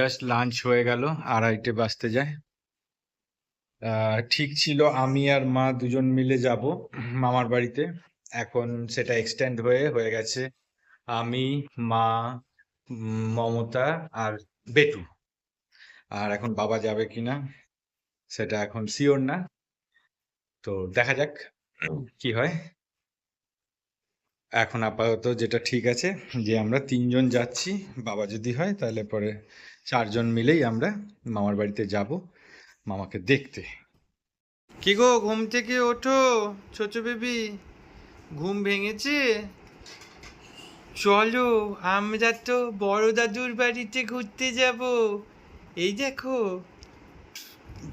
Just lunch হয়ে গেল, আড়াইটে বাজতে যায়। ঠিক ছিল আমি আর মা দুজন মিলে যাব মামার বাড়িতে। এখন সেটা এক্সটেন্ড হয়ে হয়ে গেছে আমি, মা, মমতা আর বেটু। আর এখন বাবা যাবে কিনা সেটা এখন শিওর না। তো দেখা যাক কি হয়। এখন আপাতত যেটা ঠিক আছে যে আমরা তিনজন যাচ্ছি, বাবা যদি হয় তাহলে পরে চারজন মিলেই আমরা মামার বাড়িতে যাব, মামাকে দেখতে। কি গো, ঘুম থেকে ওঠো, ছোট বেবি, ঘুম ভেঙেছে? চলো, আমরা তো বড় দাদুর বাড়িতে ঘুরতে যাব। এই দেখো,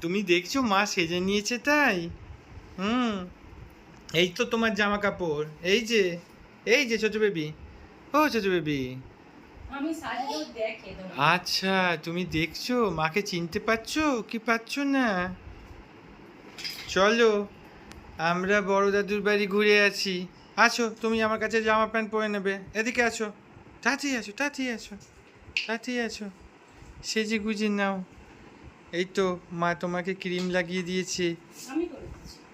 তুমি দেখছ মা সেজে নিয়েছে তাই? হুম, এই তো তোমার জামা কাপড় এই যে এই যে ছোট বেবি, ও ছোট বেবি। আচ্ছা তুমি দেখছ? মাকে চিনতে পারছ? কি পারছ না? চলো আমরা বড় দাদুর বাড়ি ঘুরে আছি আছো তুমি আমার কাছে জামা প্যান্ট পরে নেবে। এদিকে আসো। তাড়াতাড়ি আসো তাড়াতাড়ি আসো। তাড়াতাড়ি আসো। সেজে গুজে নাও। এই তো মা তোমাকে ক্রিম লাগিয়ে দিয়েছে।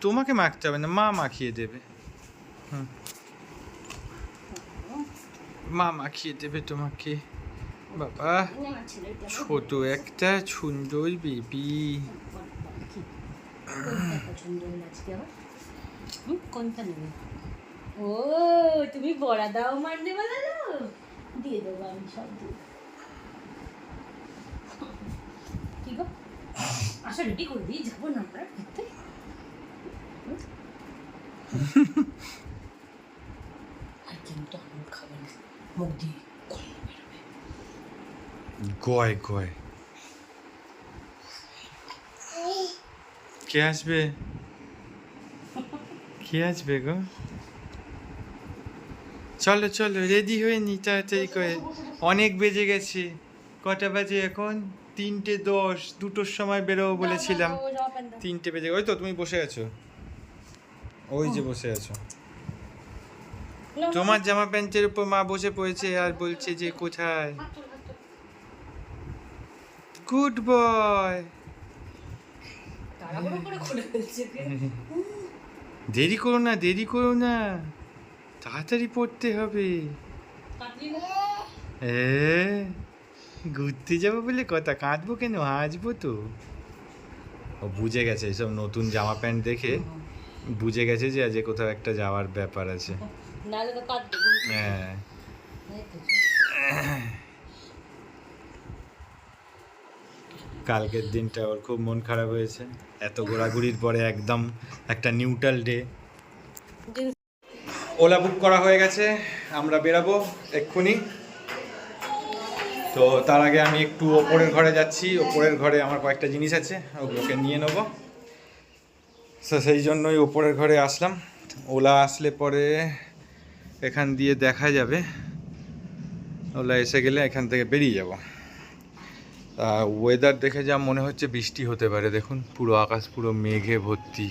তোমাকে মাখতে হবে না মা মাখিয়ে দেবে। হুম। মা মাখিয়ে দেবে তোমাকে? বাবা, ছোট একটা সুন্দর বেবি। ও, তুমি বড়া দাও মারনে বানালো দিয়ে দেবো আমি সব কি গো? আসো রেডি করে দিই, যাব না আমরা আর কিন্তু আমি খাবে না মুখ দিয়ে বেরোবে গয় গয় কে আসবে কে আসবে গো চলো চলো রেডি হয়ে নি তাড়াতাড়ি করে অনেক বেজে গেছে কটা বাজে এখন তিনটে দশ দুটোর সময় বেরোবো বলেছিলাম। তিনটে বেজে ওই তো তুমি বসে আছো ওই যে বসে আছো তোমার জামা প্যান্টের উপর মা বসে পড়েছে আর বলছে যে কোথায়। Good boy? দেরি করো না দেরি করো না। তাড়াতাড়ি পড়তে হবে। এ ঘুরতে যাব বলে কথা কাঁদবো কেন? হাসবো তো। ও বুঝে গেছে এইসব নতুন জামা প্যান্ট দেখে বুঝে গেছে যে আজ কোথাও একটা যাওয়ার ব্যাপার আছে। নাহলে তো হ্যাঁ। কালকের দিনটা ওর খুব মন খারাপ হয়েছে। এত ঘোরাঘুরির পরে একদম একটা নিউট্রাল ডে। ওলা বুক করা হয়ে গেছে, আমরা বেরাবো এক্ষুনি। তো তার আগে আমি একটু ওপরের ঘরে যাচ্ছি, ওপরের ঘরে আমার কয়েকটা জিনিস আছে, ওগুলোকে নিয়ে নেব। সেই জন্যই ওপরের ঘরে আসলাম। ওলা আসলে পরে এখান দিয়ে দেখা যাবে। ওলা এসে গেলে এখান থেকে বেরিয়ে যাব। তা ওয়েদার দেখে যা মনে হচ্ছে বৃষ্টি হতে পারে, দেখুন। পুরো আকাশ পুরো মেঘে ভর্তি।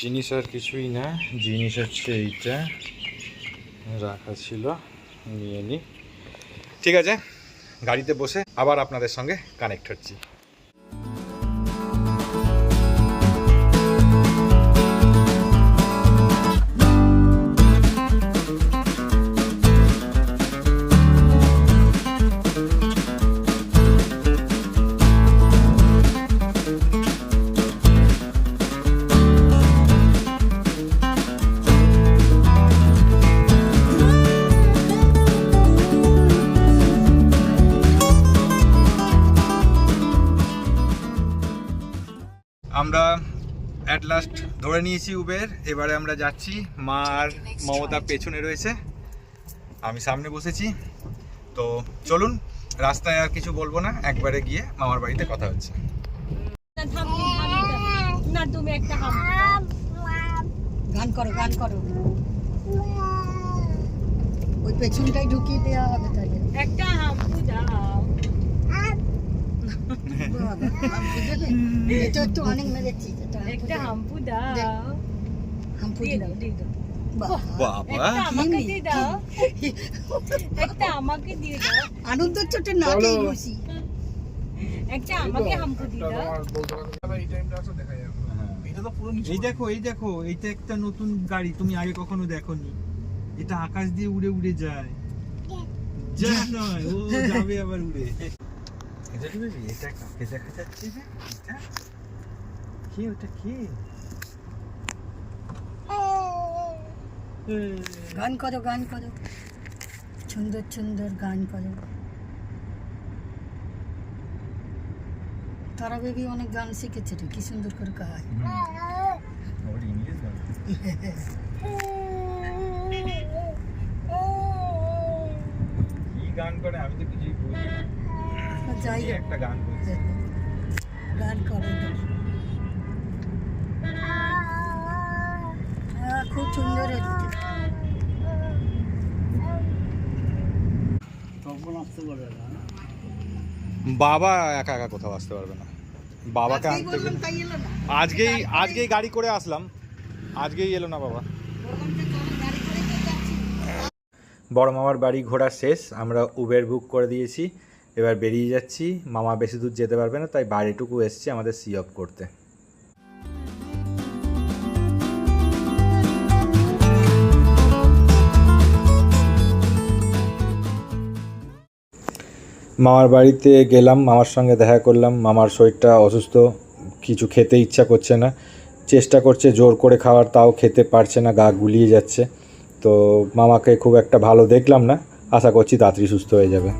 জিনিস আর কিছুই না, জিনিস হচ্ছে এইটা। রাখা ছিল, নিয়ে নিই ঠিক আছে, গাড়িতে বসে আবার আপনাদের সঙ্গে কানেক্ট হচ্ছি। আমরা অ্যাট লাস্ট ধরে নিয়েছি উবের এবারে আমরা যাচ্ছি। মা আর মমতা পেছনে রয়েছে। আমি সামনে বসেছি। তো চলুন রাস্তায় আর কিছু বলব না। একবারে গিয়ে মামার বাড়িতে কথা হচ্ছে। না, তুমি একটা। না তুমি একটা হাম। গান করো গান করো। ওই পেছনটাই ঢুকিয়ে দেওয়া হবে তাহলে। একটা হাম্পু দাও এটা মেরেছি একটা দেখো, এই দেখো একটা নতুন গাড়ি, তুমি আগে কখনো দেখোনি। এটা আকাশ দিয়ে উড়ে উড়ে যায়। যা নয়, ও যাবে আবার উড়ে। এটা কি এটা কাকে দেখা যাচ্ছে যে? এটা? কি ওটা কি? গান করো গান করো। সুন্দর সুন্দর গান করো। তারা বেবি অনেক গান শিখেছে রে কি সুন্দর করে গায়। গান কি গান করে? আমি তো না যাই একটা গান গান করো খুব সুন্দর বাবা একা একা কোথাও আসতে পারবে না। বাবাকে আজকেই আনতে আজকেই আজকেই গাড়ি করে আসলাম। আজকেই এলো না বাবা। বড় মামার বাড়ি ঘোরা শেষ। আমরা উবের বুক করে দিয়েছি। এবার বেরিয়ে যাচ্ছি। মামা বেশি দূর যেতে পারবে না, তাই বাড়িটুকু এসছে আমাদের সি অফ করতে। মামার বাড়িতে গেলাম, মামার সঙ্গে দেখা করলাম। মামার শরীরটা অসুস্থ, কিছু খেতে ইচ্ছা করছে না। চেষ্টা করছে জোর করে খাওয়ার, তাও খেতে পারছে না, গা গুলিয়ে যাচ্ছে। তো মামাকে খুব একটা ভালো দেখলাম না। আশা করছি তাড়াতাড়ি সুস্থ হয়ে যাবে।